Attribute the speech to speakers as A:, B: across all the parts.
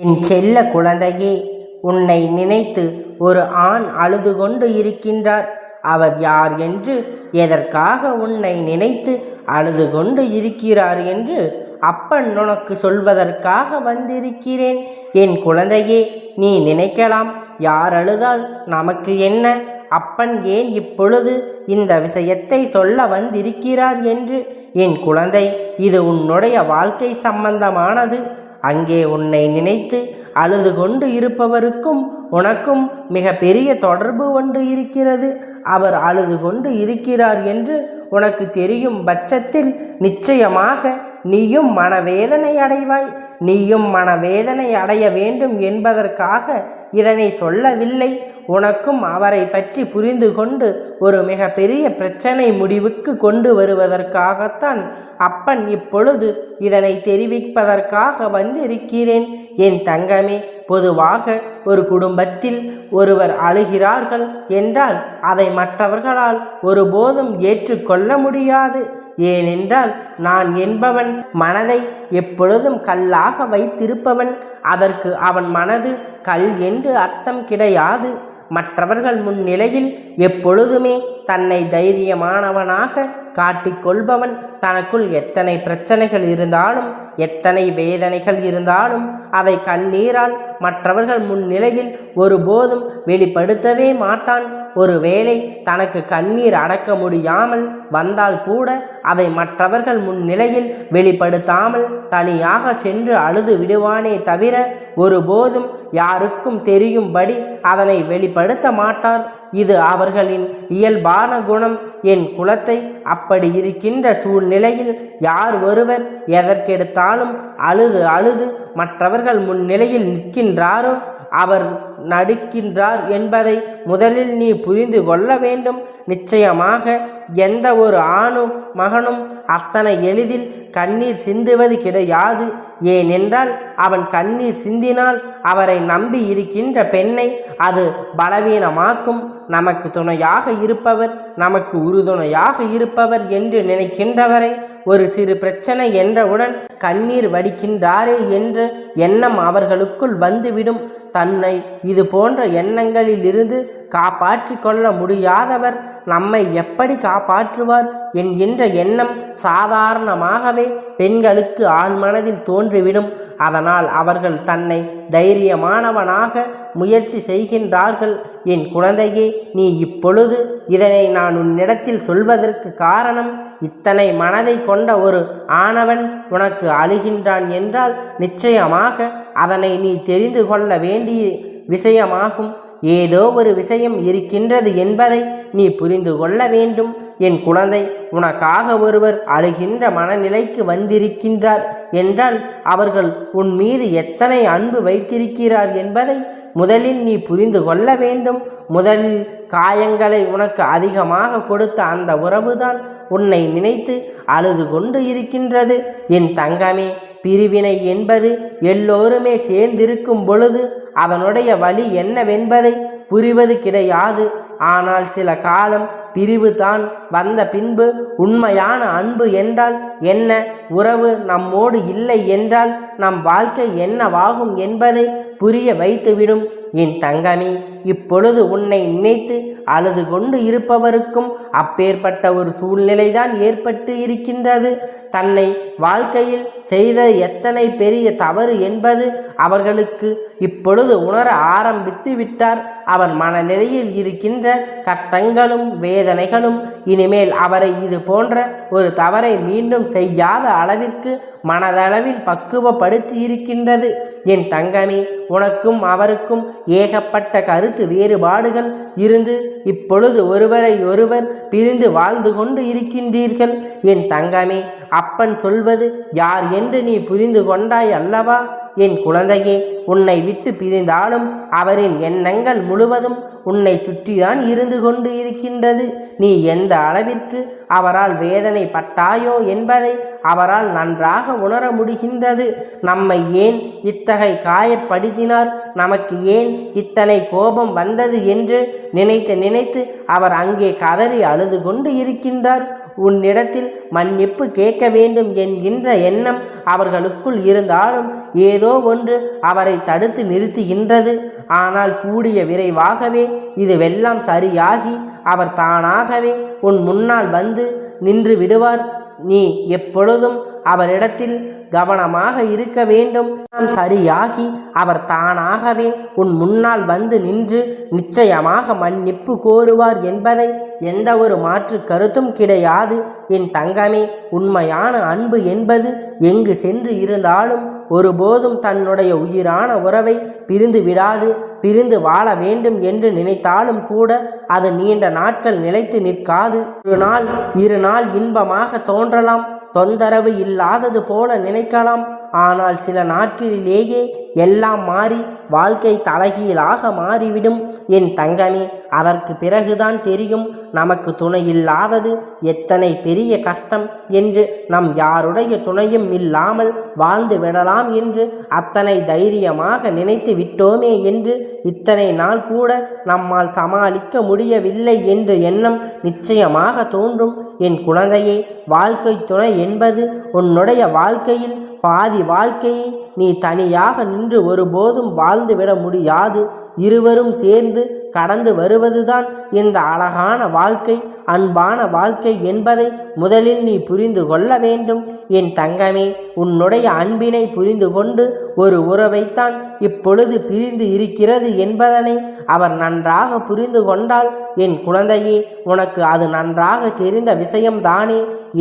A: என் செல்ல குழந்தையே உன்னை நினைத்து ஒரு ஆண் அழுது கொண்டு இருக்கின்றார். அவர் யார் என்று எதற்காக உன்னை நினைத்து அழுது கொண்டு இருக்கிறார் என்று அப்பன் உனக்கு சொல்வதற்காக வந்திருக்கிறேன். என் குழந்தையே நீ நினைக்கலாம் யார் அழுதால் நமக்கு என்ன? அப்பன் ஏன் இப்பொழுது இந்த விஷயத்தை சொல்ல வந்திருக்கிறார் என்று? என் குழந்தை இது உன்னுடைய வாழ்க்கை சம்பந்தமானது. அங்கே உன்னை நினைத்து அழுது கொண்டு இருப்பவருக்கும் உனக்கும் மிக பெரிய தொடர்பு ஒன்று இருக்கிறது. அவர் அழுது கொண்டு இருக்கிறார் என்று உனக்கு தெரியும் பட்சத்தில் நிச்சயமாக நீயும் மனவேதனை அடைவாய். நீயும் மனவேதனை அடைய வேண்டும் என்பதற்காக இதனை சொல்லவில்லை. உனக்கும் அவரை பற்றி புரிந்து கொண்டு ஒரு மிக பெரிய பிரச்சனை முடிவுக்கு கொண்டு வருவதற்காகத்தான் அப்பன் இப்பொழுது இதனை தெரிவிப்பதற்காக வந்திருக்கிறேன். என் தங்கமே பொதுவாக ஒரு குடும்பத்தில் ஒருவர் அழுகிறார்கள் என்றால் அதை மற்றவர்களால் ஒருபோதும் ஏற்றுக்கொள்ள முடியாது. ஏனென்றால் நான் என்பவன் மனதை எப்பொழுதும் கல்லாக வைத்திருப்பவன். அதற்கு அவன் மனது கல் என்று அர்த்தம் கிடையாது. மற்றவர்கள் முன்னிலையில் எப்பொழுதுமே தன்னை தைரியமானவனாக காட்டிக்கொள்பவன். தனக்குள் எத்தனை பிரச்சனைகள் இருந்தாலும் எத்தனை வேதனைகள் இருந்தாலும் அதை கண்ணீரால் மற்றவர்கள் முன்னிலையில் ஒருபோதும் வெளிப்படுத்தவே மாட்டான். ஒருவேளை தனக்கு கண்ணீர் அடக்க முடியாமல் வந்தால் கூட அதை மற்றவர்கள் முன்னிலையில் வெளிப்படுத்தாமல் தனியாக சென்று அழுது விடுவானே தவிர ஒருபோதும் யாருக்கும் தெரியும்படி அதனை வெளிப்படுத்த மாட்டார். இது அவர்களின் இயல்பான குணம். என் குலத்தை அப்படி இருக்கின்ற சூழ்நிலையில் யார் ஒருவர் எதற்கெடுத்தாலும் அழுது அழுது மற்றவர்கள் முன்னிலையில் நிற்கின்றாரோ அவர் நடிக்கின்றார் என்பதை முதலில் நீ புரிந்து கொள்ள வேண்டும். நிச்சயமாக எந்த ஒரு ஆணும் மகனும் அத்தனை எளிதில் கண்ணீர் சிந்துவது கிடையாது. ஏனென்றால் அவன் கண்ணீர் சிந்தினால் அவரை நம்பி இருக்கின்ற பெண்ணை அது பலவீனமாக்கும். நமக்கு துணையாக இருப்பவர் நமக்கு உறுதுணையாக இருப்பவர் என்று நினைக்கின்றவரை ஒரு சிறு பிரச்சனை என்றவுடன் கண்ணீர் வடிக்கின்றாரே என்ற எண்ணம் அவர்களுக்குள் வந்துவிடும். தன்னை இது போன்ற எண்ணங்களிலிருந்து காப்பாற்றி கொள்ள முடியாதவர் நம்மை எப்படி காப்பாற்றுவார் என்கின்ற எண்ணம் சாதாரணமாகவே பெண்களுக்கு ஆழ்மனதில் தோன்றிவிடும். அதனால் அவர்கள் தன்னை தைரியமானவனாக முயற்சி செய்கின்றார்கள். என் குழந்தையே நீ இப்பொழுது இதனை நான் உன்னிடத்தில் சொல்வதற்கு காரணம் இத்தனை மனதை கொண்ட ஒரு ஆணவன் உனக்கு அழுகின்றான் என்றால் நிச்சயமாக அதனை நீ தெரிந்து கொள்ள வேண்டிய விஷயமாகும். ஏதோ ஒரு விஷயம் இருக்கின்றது என்பதை நீ புரிந்து கொள்ள வேண்டும். என் குழந்தை உனக்காக ஒருவர் அழுகின்ற மனநிலைக்கு வந்திருக்கின்றார். என்றால் அவர்கள் உன் மீது எத்தனை அன்பு வைத்திருக்கிறார் என்பதை முதலில் நீ புரிந்து கொள்ள வேண்டும். முதலில் காயங்களை உனக்கு அதிகமாக கொடுத்த அந்த உறவுதான் உன்னை நினைத்து அழுது கொண்டு இருக்கின்றது. என் தங்கமே பிரிவினை என்பது எல்லோருமே சேர்ந்திருக்கும் பொழுது அதனுடைய வழி என்னவென்பதை புரிவது கிடையாது. ஆனால் சில காலம் பிரிவு தான் வந்த பின்பு உண்மையான அன்பு என்றால் என்ன? உறவு நம்மோடு இல்லை என்றால் நம் வாழ்க்கை என்னவாகும் என்பதை புரிய வைத்துவிடும். என் தங்கமே இப்பொழுது உன்னை நினைத்து அழுது கொண்டு இருப்பவருக்கும் அப்பேற்பட்ட ஒரு சூழ்நிலைதான் ஏற்பட்டு இருக்கின்றது. தன்னை வாழ்க்கையில் செய்த எத்தனை பெரிய தவறு என்பது அவர்களுக்கு இப்பொழுது உணர ஆரம்பித்து விட்டார். அவர் மனநிலையில் இருக்கின்ற கஷ்டங்களும் வேதனைகளும் இனிமேல் அவரை இது போன்ற ஒரு தவறை மீண்டும் செய்யாத அளவிற்கு மனதளவில் பக்குவப்படுத்தி இருக்கின்றது. என் தங்கமே உனக்கும் அவருக்கும் ஏகப்பட்ட கருத்து வேறுபாடுகள் இருந்து இப்பொழுது ஒருவரை ஒருவர் பிரிந்து வாழ்ந்து கொண்டு இருக்கின்றீர்கள். என் தங்கமே அப்பன் சொல்வது யார் என்று நீ புரிந்து கொண்டாய் அல்லவா? என் குழந்தையே உன்னை விட்டு பிரிந்தாலும் அவரின் எண்ணங்கள் முழுவதும் உன்னை சுற்றிதான் இருந்து கொண்டு இருக்கின்றது. நீ எந்த அளவிற்கு அவரால் வேதனை பட்டாயோ என்பதை அவரால் நன்றாக உணர முடிகின்றது. நம்மை ஏன் இத்தகை காயப்படுத்தினார்? நமக்கு ஏன் இத்தனை கோபம் வந்தது என்று நினைத்து நினைத்து அவர் அங்கே கதறி அழுது கொண்டு இருக்கின்றார். உன்னிடத்தில் மன்னிப்பு கேட்க வேண்டும் என்கின்ற எண்ணம் அவர்களுக்குள் இருந்தாலும் ஏதோ ஒன்று அவரை தடுத்து நிறுத்துகின்றது. ஆனால் கூடிய விரைவாகவே இதுவெல்லாம் சரியாகி அவர் தானாகவே உன் முன்னால் வந்து நின்று விடுவார். நீ எப்பொழுதும் அவரிடத்தில் கவனமாக இருக்க வேண்டும். நாம் சரியாகி அவர் தானாகவே உன் முன்னால் வந்து நின்று நிச்சயமாக மன்னிப்பு கோருவார் என்பதை எந்த ஒரு மாற்று கருத்தும் கிடையாது. என் தங்கமே உண்மையான அன்பு என்பது எங்கு சென்று இருந்தாலும் ஒருபோதும் தன்னுடைய உயிரான உறவை பிரிந்து விடாது. பிரிந்து வாழ வேண்டும் என்று நினைத்தாலும் கூட அது நீண்ட நாட்கள் நிலைத்து நிற்காது. ஒரு நாள் இரு நாள் இன்பமாக தோன்றலாம். தொந்தரவு இல்லாதது போல நினைக்கலாம். ஆனால் சில நாட்களிலேயே எல்லாம் மாறி வாழ்க்கை தலைகீழாக மாறிவிடும். என் தங்கமே அதற்கு பிறகுதான் தெரியும் நமக்கு துணை இல்லாதது எத்தனை பெரிய கஷ்டம் என்று. நம் யாருடைய துணையும் இல்லாமல் வாழ்ந்து விடலாம் என்று அத்தனை தைரியமாக நினைத்து விட்டோமே என்று. இத்தனை நாள் கூட நம்மால் சமாளிக்க முடியவில்லை என்று எண்ணம் நிச்சயமாக தோன்றும். என் குழந்தையே வாழ்க்கை துணை என்பது உன்னுடைய வாழ்க்கையில் பாதி வாழ்க்கையை நீ தனியாக நின்று ஒருபோதும் வாழ்ந்துவிட முடியாது. இருவரும் சேர்ந்து கடந்து வருவதுதான் இந்த அழகான வாழ்க்கை. அன்பான வாழ்க்கை என்பதை முதலில் நீ புரிந்து கொள்ள வேண்டும். என் தங்கமே உன்னுடைய அன்பினை புரிந்து கொண்டு ஒரு உறவைத்தான் இப்பொழுது பிரிந்து இருக்கிறது என்பதனை அவர் நன்றாக புரிந்து கொண்டால் என் குழந்தையே உனக்கு அது நன்றாக தெரிந்த விஷயம்தானே.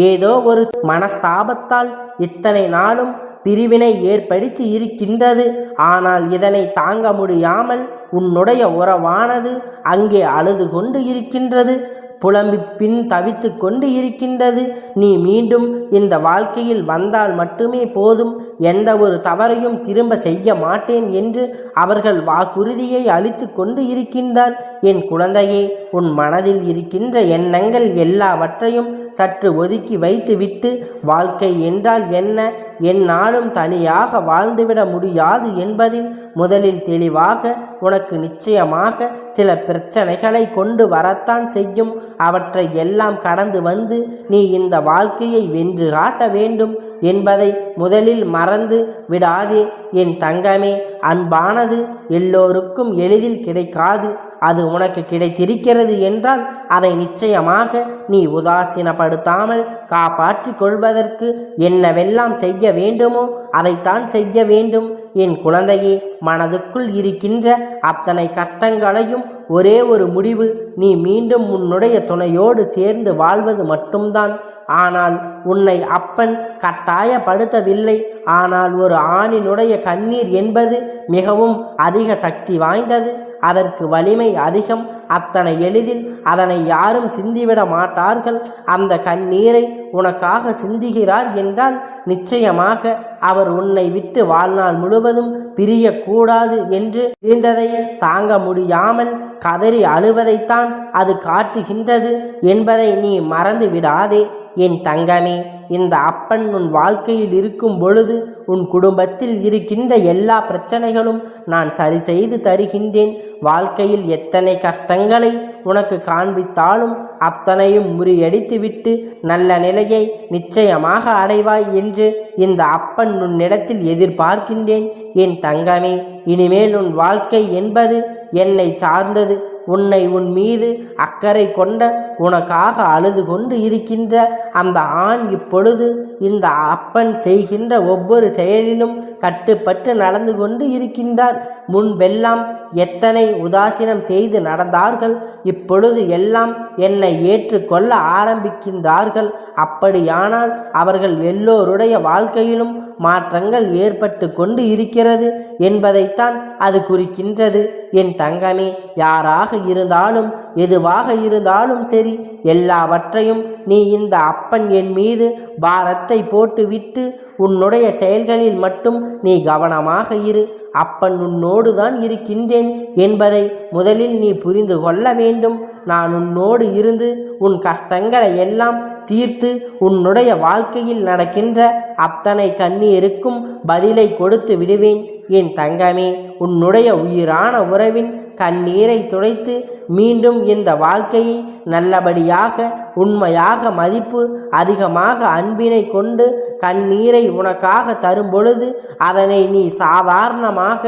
A: ஏதோ ஒரு மனஸ்தாபத்தால் இத்தனை நாளும் பிரிவினை ஏற்படுத்தி இருக்கின்றது. ஆனால் இதனை தாங்க முடியாமல் உன்னுடைய உறவானது அங்கே அழுது கொண்டு இருக்கின்றது. புலம்பி பின் தவித்து கொண்டு இருக்கின்றது. நீ மீண்டும் இந்த வாழ்க்கையில் வந்தால் மட்டுமே போதும். எந்த ஒரு தவறையும் திரும்ப செய்ய மாட்டேன் என்று அவர்கள் வாக்குறுதியை அளித்து கொண்டு இருக்கின்றார். என் குழந்தையே உன் மனதில் இருக்கின்ற எண்ணங்கள் எல்லாவற்றையும் சற்று ஒதுக்கி வைத்துவிட்டு வாழ்க்கை என்றால் என்ன? என்னாலும் தனியாக வாழ்ந்துவிட முடியாது என்பதில் முதலில் தெளிவாக உனக்கு நிச்சயமாக சில பிரச்சனைகளை கொண்டு வரத்தான் செய்யும். அவற்றை எல்லாம் கடந்து வந்து நீ இந்த வாழ்க்கையை வென்று காட்ட வேண்டும். என்பதை முதலில் மறந்து விடாதே. என் தங்கமே அன்பானது எல்லோருக்கும் எளிதில் கிடைக்காது. அது உனக்கு கிடைத்திருக்கிறது என்றால் அதை நிச்சயமாக நீ உதாசீனப்படுத்தாமல் காப்பாற்றி கொள்வதற்கு என்னவெல்லாம் செய்ய வேண்டுமோ அதைத்தான் செய்ய வேண்டும். என் குழந்தையே மனதுக்குள் இருக்கின்ற அத்தனை கஷ்டங்களையும் ஒரே ஒரு முடிவு. நீ மீண்டும் உன்னுடைய துணையோடு சேர்ந்து வாழ்வது மட்டும்தான். ஆனால் உன்னை அப்பன் கட்டாயப்படுத்தவில்லை. ஆனால் ஒரு ஆணினுடைய கண்ணீர் என்பது மிகவும் அதிக சக்தி வாய்ந்தது. அதற்கு வலிமை அதிகம். அத்தனை எளிதில் அதனை யாரும் சிந்திவிட மாட்டார்கள். அந்த கண்ணீரை உனக்காக சிந்துகிறார் என்றால் நிச்சயமாக அவர் உன்னை விட்டு வாழ்நாள் முழுவதும் பிரியக்கூடாது என்று இருந்ததை தாங்க முடியாமல் கதறி அழுவதைத்தான் அது காட்டுகின்றது என்பதை நீ மறந்து விடாதே என் தங்கமே இந்த அப்பன் உன் வாழ்க்கையில் இருக்கும் பொழுது உன் குடும்பத்தில் இருக்கின்ற எல்லா பிரச்சனைகளும் நான் சரி செய்து தருகின்றேன். வாழ்க்கையில் எத்தனை கஷ்டங்களை உனக்கு காண்பித்தாலும் அத்தனையும் முறியடித்துவிட்டு நல்ல நிலையை நிச்சயமாக அடைவாய் என்று இந்த அப்பன் உன்னிடத்தில் எதிர்பார்க்கின்றேன். என் தங்கமே இனிமேல் உன் வாழ்க்கை என்பது என்னை சார்ந்தது. உன்னை உன் மீது அக்கறை கொண்ட உனக்காக அழுது கொண்டு இருக்கின்ற அந்த ஆண் இப்பொழுது இந்த அப்பன் செய்கின்ற ஒவ்வொரு செயலிலும் கட்டுப்பட்டு நடந்து கொண்டு இருக்கின்றார். முன்பெல்லாம் எத்தனை உதாசீனம் செய்து நடந்தார்கள்? இப்பொழுது எல்லாம் என்னை ஏற்றுக்கொள்ள ஆரம்பிக்கின்றார்கள். அப்படியானால் அவர்கள் எல்லோருடைய வாழ்க்கையிலும் மாற்றங்கள் ஏற்பட்டு கொண்டு இருக்கிறது என்பதைத்தான் அது குறிக்கின்றது. என் தங்கமே யாராக இருந்தாலும் எதுவாக இருந்தாலும் சரி எல்லாவற்றையும் நீ இந்த அப்பன் என் மீது பாரத்தை போட்டுவிட்டு உன்னுடைய செயல்களில் மட்டும் நீ கவனமாக இரு. அப்பன் உன்னோடு தான் இருக்கின்றேன் என்பதை முதலில் நீ புரிந்து கொள்ள வேண்டும். நான் உன்னோடு இருந்து உன் கஷ்டங்களை எல்லாம் தீர்த்து உன்னுடைய வாழ்க்கையில் நடக்கின்ற அத்தனை கண்ணீருக்கும் பதிலை கொடுத்து விடுவேன். என் தங்கமே உன்னுடைய உயிரான உறவின் கண்ணீரை துடைத்து மீண்டும் இந்த வாழ்க்கையை நல்லபடியாக உண்மையாக மதிப்பு அதிகமாக அன்பினை கொண்டு கண்ணீரை உனக்காக தரும்பொழுது அதனை நீ சாதாரணமாக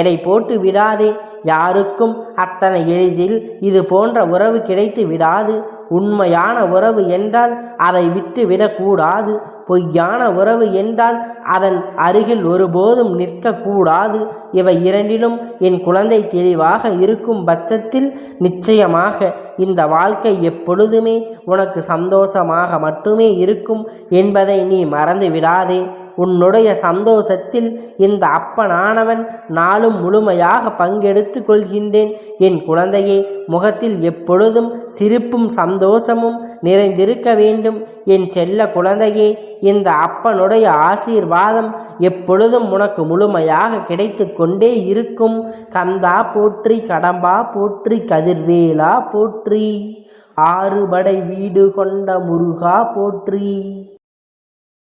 A: எடை போட்டு விடாதே. யாருக்கும் அத்தனை எளிதில் இது போன்ற உறவு கிடைத்து விடாது. உண்மையான உறவு என்றால் அதை விட்டு விடக்கூடாது பொய்யான உறவு என்றால் அதன் அருகில் ஒருபோதும் நிற்கக்கூடாது. இவை இரண்டிலும் என் குழந்தை தெளிவாக இருக்கும் பட்சத்தில் நிச்சயமாக இந்த வாழ்க்கை எப்பொழுதுமே உனக்கு சந்தோஷமாக மட்டுமே இருக்கும் என்பதை நீ மறந்து விடாதே உன்னுடைய சந்தோஷத்தில் இந்த அப்பனானவன் நாளும் முழுமையாக பங்கெடுத்து கொள்கின்றேன். என் குழந்தையே முகத்தில் எப்பொழுதும் சிரிப்பும் சந்தோஷமும் நிறைந்திருக்க வேண்டும். என் செல்ல குழந்தையே இந்த அப்பனுடைய ஆசீர்வாதம் எப்பொழுதும் உனக்கு முழுமையாக கிடைத்து கொண்டே இருக்கும். கந்தா போற்றி கடம்பா போற்றி கதிர்வேலா போற்றி. ஆறுபடை வீடு கொண்ட முருகா போற்றி.